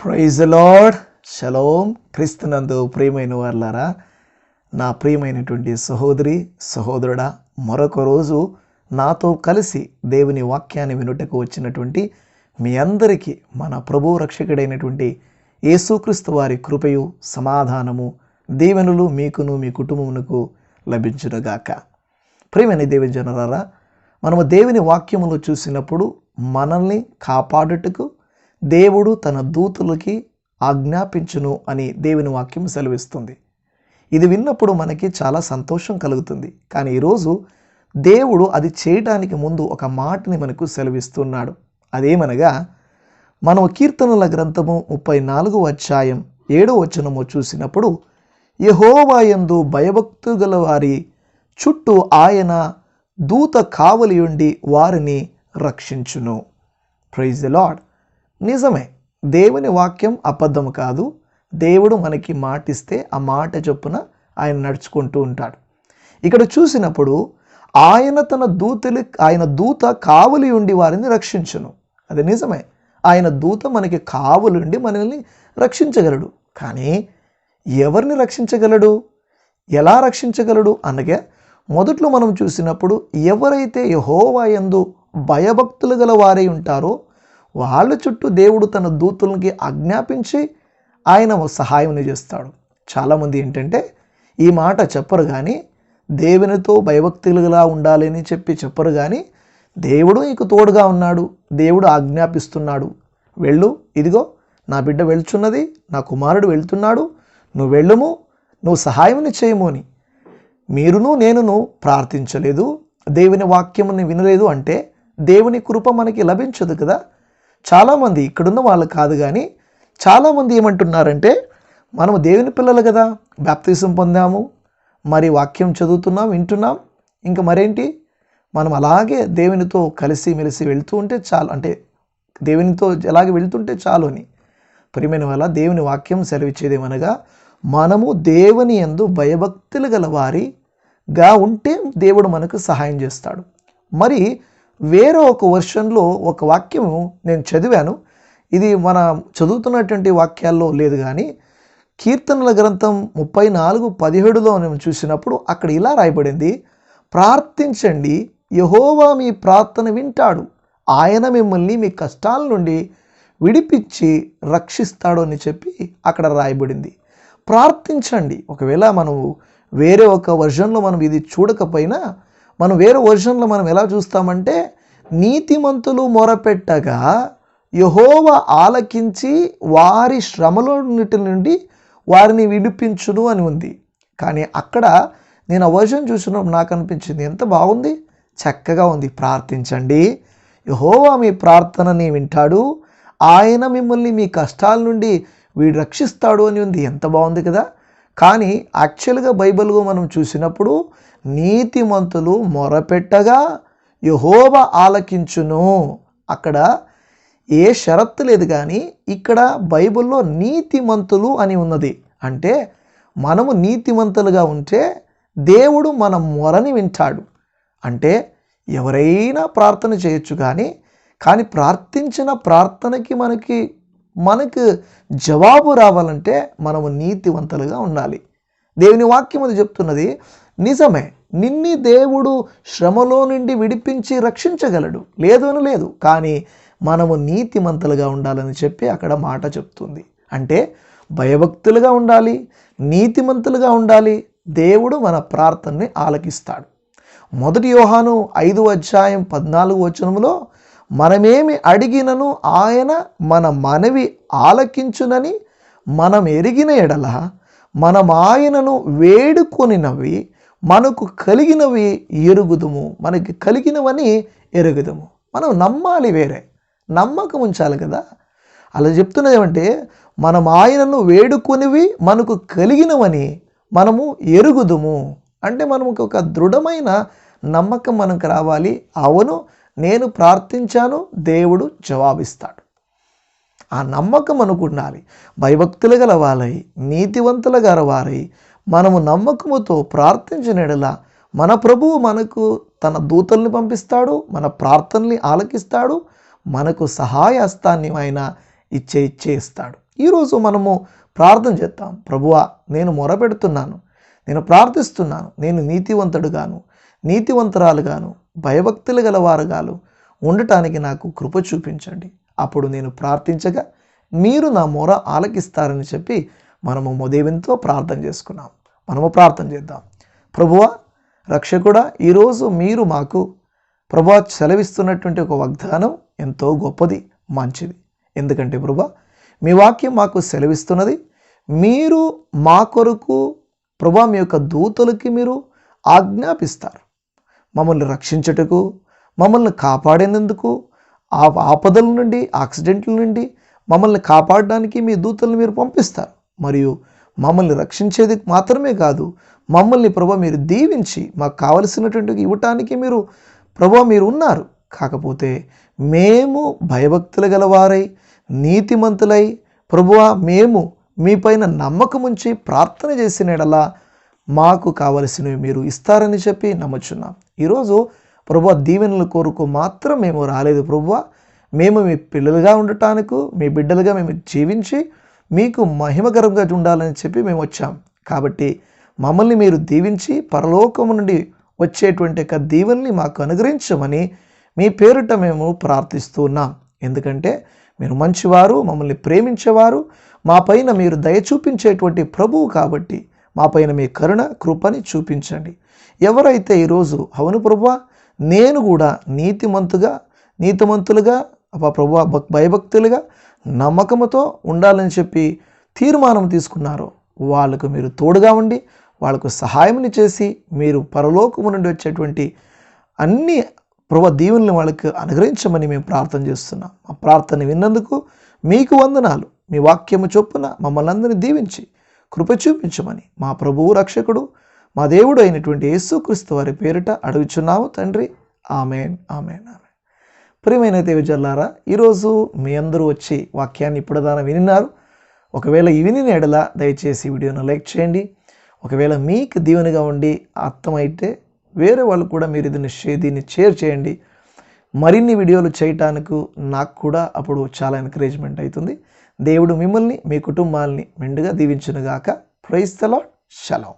Praise lord shalom క్రీస్తునందు ప్రియమైన వాళ్ళారా నా ప్రియమైనటువంటి సహోదరి సహోదరుడా మరొక రోజు నాతో కలిసి దేవుని వాక్యాన్ని వినుటకు వచ్చినటువంటి మీ అందరికీ మన ప్రభు రక్షకుడైనటువంటి యేసుక్రీస్తు వారి కృపయు సమాధానము దీవెనులు మీకును మీ కుటుంబమునకు లభించునుగాక. ప్రియమైన దేవుని జనరారా మనము దేవుని వాక్యములో చూసినప్పుడు మనల్ని కాపాడుటకు దేవుడు తన దూతులకి ఆజ్ఞాపించును అని దేవుని వాక్యం సెలవిస్తుంది. ఇది విన్నప్పుడు మనకి చాలా సంతోషం కలుగుతుంది. కానీ ఈరోజు దేవుడు అది చేయటానికి ముందు ఒక మాటని మనకు సెలవిస్తున్నాడు. అదేమనగా మనం కీర్తనల గ్రంథము ముప్పై నాలుగు అధ్యాయం ఏడో వచనము చూసినప్పుడు యహోవాయందు భయభక్తు గల వారి చుట్టూ ఆయన దూత కావలియుండి వారిని రక్షించును. ప్రైజ్ ద లాడ్ నిజమే దేవుని వాక్యం అబద్ధం కాదు. దేవుడు మనకి మాటిస్తే ఆ మాట చొప్పున ఆయన నడుచుకుంటూ ఉంటాడు. ఇక్కడ చూసినప్పుడు ఆయన తన దూతలు ఆయన దూత కావలి ఉండి వారిని రక్షించును. అది నిజమే ఆయన దూత మనకి కావలుండి మనల్ని రక్షించగలడు. కానీ ఎవరిని రక్షించగలడు? ఎలా రక్షించగలడు? అనగా మొదట్లో మనం చూసినప్పుడు ఎవరైతే యహోవాయందు భయభక్తులు గల వారై ఉంటారో వాళ్ళ చుట్టూ దేవుడు తన దూతులకి ఆజ్ఞాపించి ఆయన సహాయం చేస్తాడు. చాలామంది ఏంటంటే ఈ మాట చెప్పరు కానీ దేవునితో భయభక్తులుగా ఉండాలని చెప్పి చెప్పరు కానీ దేవుడు నీకు తోడుగా ఉన్నాడు దేవుడు ఆజ్ఞాపిస్తున్నాడు. వెళ్ళు ఇదిగో నా బిడ్డ వెళ్తున్నది నా కుమారుడు వెళ్తున్నాడు నువ్వు వెళ్ళుము నువ్వు సహాయముని చేయము అని. మీరును నేనును ప్రార్థించలేదు దేవుని వాక్యముని వినలేదు అంటే దేవుని కృప మనకి లభించదు కదా. చాలామంది ఇక్కడున్న వాళ్ళు కాదు కానీ చాలామంది ఏమంటున్నారంటే మనము దేవుని పిల్లలు కదా బ్యాప్తిజం పొందాము మరి వాక్యం చదువుతున్నాం వింటున్నాం ఇంకా మరేంటి? మనం అలాగే దేవునితో కలిసి మెలిసి వెళ్తూ ఉంటే చాలు అంటే దేవునితో ఎలాగే వెళ్తుంటే చాలు అని. ప్రియమైన వల్ల దేవుని వాక్యం సెలవిచ్చేదేమనగా మనము దేవుని ఎందు భయభక్తులు గల వారిగా ఉంటే దేవుడు మనకు సహాయం చేస్తాడు. మరి వేరే ఒక వర్షన్లో ఒక వాక్యము నేను చదివాను. ఇది మన చదువుతున్నటువంటి వాక్యాల్లో లేదు కానీ కీర్తనల గ్రంథం ముప్పై నాలుగు పదిహేడులో నేను చూసినప్పుడు అక్కడ ఇలా రాయబడింది. ప్రార్థించండి యహోవా మీ ప్రార్థన వింటాడు. ఆయన మిమ్మల్ని మీ కష్టాల నుండి విడిపించి రక్షిస్తాడు అని చెప్పి అక్కడ రాయబడింది. ప్రార్థించండి. ఒకవేళ మనం వేరే ఒక వర్షన్లో మనం ఇది చూడకపోయినా మనం వేరే వర్షన్లో మనం ఎలా చూస్తామంటే నీతిమంతులు మొరపెట్టగా యహోవ ఆలకించి వారి శ్రమలన్నిటి నుండి వారిని విడిపించును అని ఉంది. కానీ అక్కడ నేను ఆ వర్షన్ చూసినప్పుడు నాకు అనిపించింది ఎంత బాగుంది? చక్కగా ఉంది. ప్రార్థించండి. యహోవా మీ ప్రార్థనని వింటాడు. ఆయన మిమ్మల్ని మీ కష్టాల నుండి వీడు రక్షిస్తాడు అని ఉంది. ఎంత బాగుంది కదా? కానీ యాక్చువల్గా బైబిల్గా మనం చూసినప్పుడు నీతిమంతులు మొరపెట్టగా యహోవ ఆలకించును. అక్కడ ఏ షరత్తు లేదు కానీ ఇక్కడ బైబిల్లో నీతిమంతులు అని ఉన్నది. అంటే మనము నీతిమంతులుగా ఉంటే దేవుడు మన మొరని వింటాడు. అంటే ఎవరైనా ప్రార్థన చేయొచ్చు కానీ కానీ ప్రార్థించిన ప్రార్థనకి మనకి మనకు జవాబు రావాలంటే మనము నీతివంతులుగా ఉండాలి. దేవుని వాక్యం అది చెప్తున్నది నిజమే నిన్ని దేవుడు శ్రమలో నుండి విడిపించి రక్షించగలడు. లేదు అని లేదు కానీ మనము నీతిమంతులుగా ఉండాలని చెప్పి అక్కడ మాట చెప్తుంది. అంటే భయభక్తులుగా ఉండాలి నీతిమంతులుగా ఉండాలి దేవుడు మన ప్రార్థనని ఆలకిస్తాడు. మొదటి యోహాను ఐదు అధ్యాయం పద్నాలుగు వచనములో మనమేమి అడిగినను ఆయన మన మనవి ఆలకించునని మనం ఎరిగిన ఎడల మనం ఆయనను వేడుకొనినవి మనకు కలిగినవి ఎరుగుదుము మనకి కలిగినవని ఎరుగుదుము. మనం నమ్మాలి వేరే నమ్మకం ఉంచాలి కదా. అలా చెప్తున్నది ఏమంటే మనం ఆయనను వేడుకొనివి మనకు కలిగినవని మనము ఎరుగుదుము. అంటే మనకు ఒక దృఢమైన నమ్మకం మనకు రావాలి. అవును నేను ప్రార్థించాను దేవుడు జవాబిస్తాడు. ఆ నమ్మకం మనకు ఉండాలి భయభక్తులు గల వారై నీతివంతుల గల వారై మనము నమ్మకముతో ప్రార్థించినడలా మన ప్రభువు మనకు తన దూతల్ని పంపిస్తాడు మన ప్రార్థనల్ని ఆలకిస్తాడు మనకు సహాయ హస్తాన్ని ఆయన ఇచ్చే ఇచ్చే ఇస్తాడు. ఈరోజు మనము ప్రార్థన చేద్దాం. ప్రభువా నేను మొరపెడుతున్నాను. నేను ప్రార్థిస్తున్నాను. నేను నీతివంతుడుగాను నీతివంతరాలుగాను భయభక్తులు గలవారుగాను ఉండటానికి నాకు కృప చూపించండి. అప్పుడు నేను ప్రార్థించగా మీరు నా మొర ఆలకిస్తారని చెప్పి మనము మోదేవినితో ప్రార్థన చేసుకున్నాం. మనము ప్రార్థన చేద్దాం. ప్రభువ రక్షకుడా ఈరోజు మీరు మాకు ప్రభా సెలవిస్తున్నటువంటి ఒక వాగ్దానం ఎంతో గొప్పది మంచిది. ఎందుకంటే ప్రభా మీ వాక్యం మాకు సెలవిస్తున్నది. మీరు మా కొరకు ప్రభా మీ యొక్క దూతలకి మీరు ఆజ్ఞాపిస్తారు. మమ్మల్ని రక్షించుటకు మమ్మల్ని కాపాడేందుకు ఆ ఆపదల నుండి యాక్సిడెంట్ల నుండి మమ్మల్ని కాపాడడానికి మీ దూతలను మీరు పంపిస్తారు. మరియు మమ్మల్ని రక్షించేది మాత్రమే కాదు మమ్మల్ని ప్రభా మీరు దీవించి మాకు కావలసినటువంటి ఇవ్వటానికి మీరు ప్రభా మీరు ఉన్నారు. కాకపోతే మేము భయభక్తులు గలవారై నీతిమంతులై ప్రభువా మేము మీపైన నమ్మకం ఉంచి ప్రార్థన చేసిన ఎడలా మాకు కావలసినవి మీరు ఇస్తారని చెప్పి నమ్ముచున్నాం. ఈరోజు ప్రభు దీవెనల కోరుకు మాత్రం మేము రాలేదు ప్రభువ మేము మీ పిల్లలుగా ఉండటానికి మీ బిడ్డలుగా మేము జీవించి మీకు మహిమకరంగా ఉండాలని చెప్పి మేము వచ్చాం. కాబట్టి మమ్మల్ని మీరు దీవించి పరలోకము నుండి వచ్చేటువంటి యొక్క దీవెనని మాకు అనుగ్రహించమని మీ పేరిట మేము ప్రార్థిస్తున్నాం ఎందుకంటే మీరు మంచివారు మమ్మల్ని ప్రేమించేవారు మా పైన మీరు దయ చూపించేటువంటి ప్రభువు కాబట్టి మా పైన మీ కరుణ కృపని చూపించండి. ఎవరైతే ఈరోజు అవును ప్రభువా నేను కూడా నీతిమంతుగా నీతిమంతులుగా అబ్బా ప్రభు భక్ భయభక్తులుగా నమ్మకముతో ఉండాలని చెప్పి తీర్మానం తీసుకున్నారు. వాళ్ళకు మీరు తోడుగా ఉండి వాళ్ళకు సహాయంని చేసి మీరు పరలోకము నుండి వచ్చేటువంటి అన్ని ప్రభు దీవుల్ని వాళ్ళకి అనుగ్రహించమని మేము ప్రార్థన చేస్తున్నాం. మా ప్రార్థన విన్నందుకు మీకు వందనాలు. మీ వాక్యము చొప్పున మమ్మల్ని అందరినీ దీవించి కృప చూపించమని మా ప్రభువు రక్షకుడు మా దేవుడు అయినటువంటి యేసుక్రీస్తు వారి పేరిట అడుగుచున్నాము తండ్రి. Amen amen amen. ప్రియమైన దేవజల్లారా ఈరోజు మీ అందరూ వచ్చి వాక్యాన్ని ఇప్పుడుదాన వినినారు. ఒకవేళ ఈ విని ఎడల దయచేసి వీడియోను లైక్ చేయండి. ఒకవేళ మీకు దీవెనగా ఉండి అర్థమైతే వేరే వాళ్ళు కూడా మీరు దీన్ని షే దీన్ని షేర్ చేయండి. మరిన్ని వీడియోలు చేయటానికి నాకు కూడా అప్పుడు చాలా ఎంకరేజ్మెంట్ అవుతుంది. దేవుడు మిమ్మల్ని మీ కుటుంబాల్ని మెండుగా దీవించునుగాక. ప్రైస్తలో షలం